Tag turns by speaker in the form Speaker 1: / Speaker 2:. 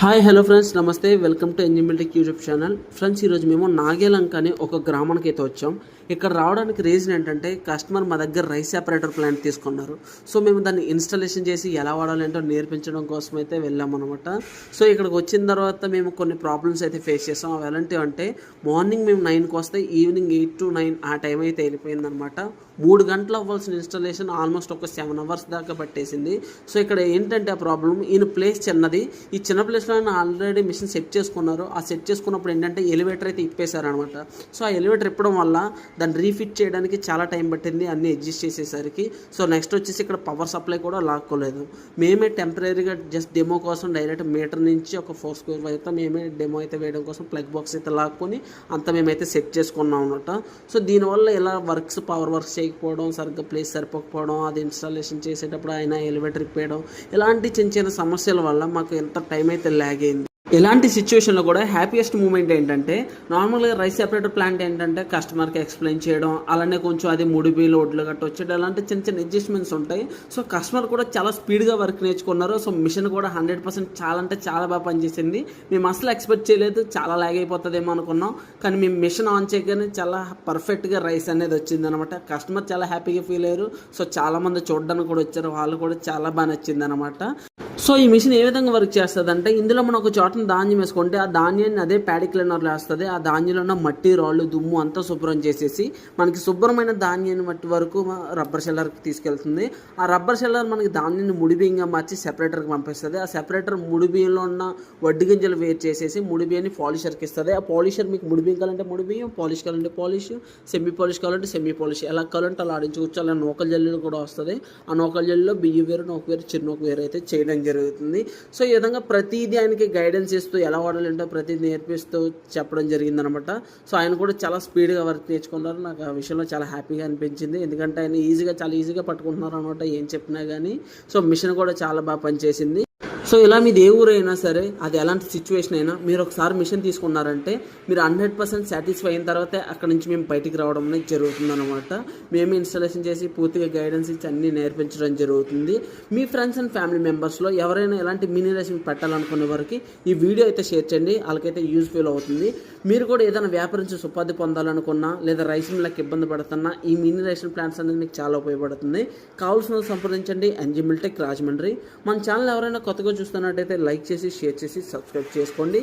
Speaker 1: Hi hello friends నమస్తే welcome to ఎంజిమిల్టిక్ YouTube channel friends ఈరోజు మేము నాగేలంక అనే ఒక గ్రామానికి అయితే వచ్చాం. ఇక్కడ రావడానికి రీజన్ ఏంటంటే కస్టమర్ మా దగ్గర రైస్ ఆపరేటర్ ప్లాంట్ తీసుకున్నారు. సో మేము దాన్ని ఇన్స్టాలేషన్ చేసి ఎలా వాడాలంటో నేర్పించడం కోసం అయితే వెళ్ళామన్నమాట. అనమాట సో ఇక్కడికి వచ్చిన తర్వాత మేము కొన్ని ప్రాబ్లమ్స్ అయితే ఫేస్ చేసాం. అవి ఎలాంటివి అంటే మార్నింగ్ మేము నైన్కి వస్తే ఈవినింగ్ ఎయిట్ టు నైన్ ఆ టైం అయితే వెళ్ళిపోయిందనమాట మూడు గంటలు అవ్వాల్సిన ఇన్స్టాలేషన్ ఆల్మోస్ట్ ఒక సెవెన్ అవర్స్ దాకా పట్టేసింది. సో ఇక్కడ ఏంటంటే ఆ ప్రాబ్లం ఈయన ప్లేస్ చిన్నది. ఈ చిన్న ప్లేస్ ఆయన ఆల్రెడీ మిషన్ సెట్ చేసుకున్నారు. ఆ సెట్ చేసుకున్నప్పుడు ఏంటంటే ఎలివేటర్ అయితే ఇప్పేశారు అనమాట సో ఆ ఎలివేటర్ ఇప్పడం వల్ల దాన్ని రీఫిట్ చేయడానికి చాలా టైం పట్టింది అన్నీ అడ్జస్ట్ చేసేసరికి. సో నెక్స్ట్ వచ్చేసి ఇక్కడ పవర్ సప్లై కూడా లాక్కోలేదు. మేమే టెంపరీగా జస్ట్ డెమో కోసం డైరెక్ట్ మీటర్ నుంచి ఒక ఫోర్ స్క్వేర్ అయితే మేమే డెమో అయితే వేయడం కోసం ప్లగ్ బాక్స్ అయితే లాక్కొని అంత మేమైతే సెట్ చేసుకున్నాం అనమాట సో దీనివల్ల ఇలా వర్క్స్ పవర్ వర్క్స్ చేయకపోవడం సరిగ్గా ప్లేస్ సరిపోకపోవడం అది ఇన్స్టాలేషన్ చేసేటప్పుడు ఆయన ఎలివేటర్ ఇప్పేయడం ఇలాంటి చిన్న చిన్న సమస్యల వల్ల మాకు ఎంత టైం అయితే ల్యాగ్ అయింది. ఇలాంటి సిచ్యువేషన్లో కూడా హ్యాపీయెస్ట్ మూమెంట్ ఏంటంటే నార్మల్గా రైస్ సెపరేటర్ ప్లాంట్ ఏంటంటే కస్టమర్కి ఎక్స్ప్లెయిన్ చేయడం అలానే కొంచెం అది ముడిపి లోడ్లు గట్ట వచ్చేది అలాంటి చిన్న చిన్న అడ్జస్ట్మెంట్స్ ఉంటాయి. సో కస్టమర్ కూడా చాలా స్పీడ్గా వర్క్ నేర్చుకున్నారు. సో మిషన్ కూడా హండ్రెడ్ పర్సెంట్ చాలా అంటే చాలా బాగా పనిచేసింది. మేము అసలు ఎక్స్పెక్ట్ చేయలేదు. చాలా లాగ్ అయిపోతుందేమో అనుకున్నాం. కానీ మేము మిషన్ ఆన్ చేయగానే చాలా పర్ఫెక్ట్గా రైస్ అనేది వచ్చింది అనమాట కస్టమర్ చాలా హ్యాపీగా ఫీల్ అయ్యారు. సో చాలామంది చూడడానికి కూడా వచ్చారు. వాళ్ళు కూడా చాలా బాగా నచ్చింది అనమాట సో ఈ మిషన్ ఏ విధంగా వర్క్ చేస్తుంది అంటే ఇందులో మనం ఒక చోటన ధాన్యం వేసుకుంటే ఆ ధాన్యాన్ని అదే ప్యాడీ క్లీనర్లో వేస్తుంది ఆ ధాన్యంలో ఉన్న మట్టి రాళ్ళు దుమ్ము అంతా శుభ్రం చేసేసి మనకి శుభ్రమైన ధాన్యాన్ని మట్టి వరకు రబ్బర్ షెల్లర్కి తీసుకెళ్తుంది. ఆ రబ్బర్ షెల్లర్ మనకి ధాన్యాన్ని ముడిబియ్యంగా మార్చి సెపరేటర్కి పంపిస్తుంది. ఆ సెపరేటర్ ముడి బియ్యంలో ఉన్న వడ్డీ గింజలు వేరు చేసేసి ముడి పాలిషర్కి ఇస్తుంది. ఆ పాలిషర్ మీకు ముడిబియ్యం కావాలంటే ముడి బియ్యం పాలిష్ కావాలంటే పాలిష్ సెమీ పాలిష్ కావాలంటే సెమీ పాలిష్ ఎలా కావాలంటే అలా ఆడించుకోవచ్చు. అలా నూకల జల్లులు కూడా వస్తుంది. ఆ నూకల జల్లులో బియ్యం వేరు నూక వేరు చిరునూక వేరు అయితే చేయడం జరుగుతుంది. జరుగుతుంది. సో ఈ విధంగా ప్రతిదీ ఆయనకి గైడెన్స్ ఇస్తూ ఎలా వాడాలంటో ప్రతిదీ నేర్పిస్తూ చెప్పడం జరిగిందనమాట. సో ఆయన కూడా చాలా స్పీడ్గా వర్క్ నేర్చుకున్నారు. నాకు ఆ విషయంలో చాలా హ్యాపీగా అనిపించింది. ఎందుకంటే ఆయన ఈజీగా చాలా ఈజీగా పట్టుకుంటున్నారు అనమాట. ఏం చెప్పినా కానీ సో మిషన్ కూడా చాలా బాగా పనిచేసింది. సో ఇలా మీది ఏ ఊరైనా సరే అది ఎలాంటి సిచ్యువేషన్ అయినా మీరు ఒకసారి మిషన్ తీసుకున్నారంటే మీరు హండ్రెడ్ పర్సెంట్ సాటిస్ఫై అయిన తర్వాతే అక్కడ నుంచి మేము బయటికి రావడం అనేది జరుగుతుంది అనమాట మేము ఇన్స్టాలేషన్ చేసి పూర్తిగా గైడెన్స్ ఇచ్చి అన్నీ నేర్పించడం జరుగుతుంది. మీ ఫ్రెండ్స్ అండ్ ఫ్యామిలీ మెంబర్స్లో ఎవరైనా ఎలాంటి మినీ రేషన్ పెట్టాలనుకునే వారికి ఈ వీడియో అయితే షేర్ చేయండి. వాళ్ళకైతే యూస్ఫుల్ అవుతుంది. మీరు కూడా ఏదైనా వ్యాపారించి ఉపాధి పొందాలనుకున్నా లేదా రైస్ మిల్లకి ఇబ్బంది పడుతున్నా ఈ మినీ రేషన్ ప్లాంట్స్ అనేది మీకు చాలా ఉపయోగపడుతుంది. కావాల్సిన సంప్రదించండి. ఎన్జిమిల్టెక్ రాజమండ్రి. మన ఛానల్ ఎవరైనా కొత్తగా చూస్తున్నట్టయితే లైక్ చేసి షేర్ చేసి సబ్స్క్రైబ్ చేసుకోండి.